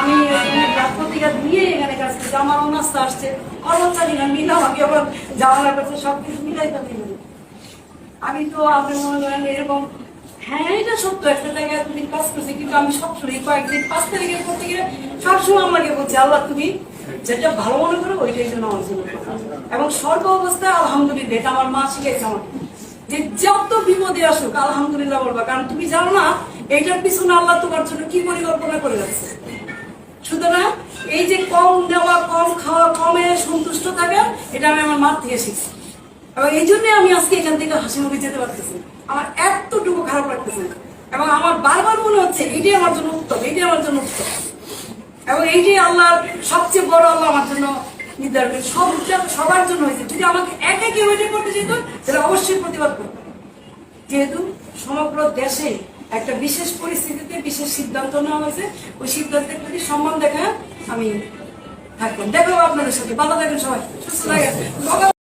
আমি এখানে রাষ্ট্রপতিরা এখানে কাজ করছি, আমার অনাস্থা আসছে। কর্মচারী না মিল আমাকে আবার জানালার কাছে সব কিছু মিলাইতে দিল আমি তো আপনি মনে করেন এরকম হ্যাঁ এটা সত্য, একটা জায়গায় কাজ করছি, কিন্তু আমি সবসময় কয়েকদিন, পাঁচ তারিখের পর থেকে সবসময় আমাকে বলছি, আল্লাহ, তুমি যেটা ভালো মনে করো, ওইটাই জন্য আমার জন্য এবং সর্ব অবস্থায় আলহামদুলিল্লাহ, এটা আমার মা শিখেছে আমাকে যে যত বিপদে আসুক, আলহামদুলিল্লাহ বলবা, কারণ তুমি জানো না, এইটার পিছনে আল্লাহ তোমার জন্য কি পরিকল্পনা করে যাচ্ছে সুতরাং এই যে কম দেওয়া কম খাওয়া, কমে সন্তুষ্ট থাকা, এটা আমি আমার মার থেকে শিখছি। এবং এই জন্য আমি আজকে এখান থেকে হাসি মুখে যেতে পারতেছি আমার এতটুকু খারাপ লাগতেছে এবং আমার বারবার মনে হচ্ছে এইটাই আমার জন্য এইটাই আমার জন্য উত্তম। এবং এইটাই আল্লাহর সবচেয়ে বড় আল্লাহ আমার জন্য নির্ধারণ করে সবার জন্য হয়েছে। যদি আমাকে একা কেউ এটা করতে যেত, তাহলে অবশ্যই প্রতিবাদ করতাম যেহেতু সমগ্র দেশে একটা বিশেষ পরিস্থিতিতে বিশেষ সিদ্ধান্ত নেওয়া হয়েছে। ওই সিদ্ধান্তের প্রতি সম্মান দেখা আমি থাকলাম দেখাবো আপনাদের সাথে। ভালো থাকেন সবাই। সুস্থ থাকেন।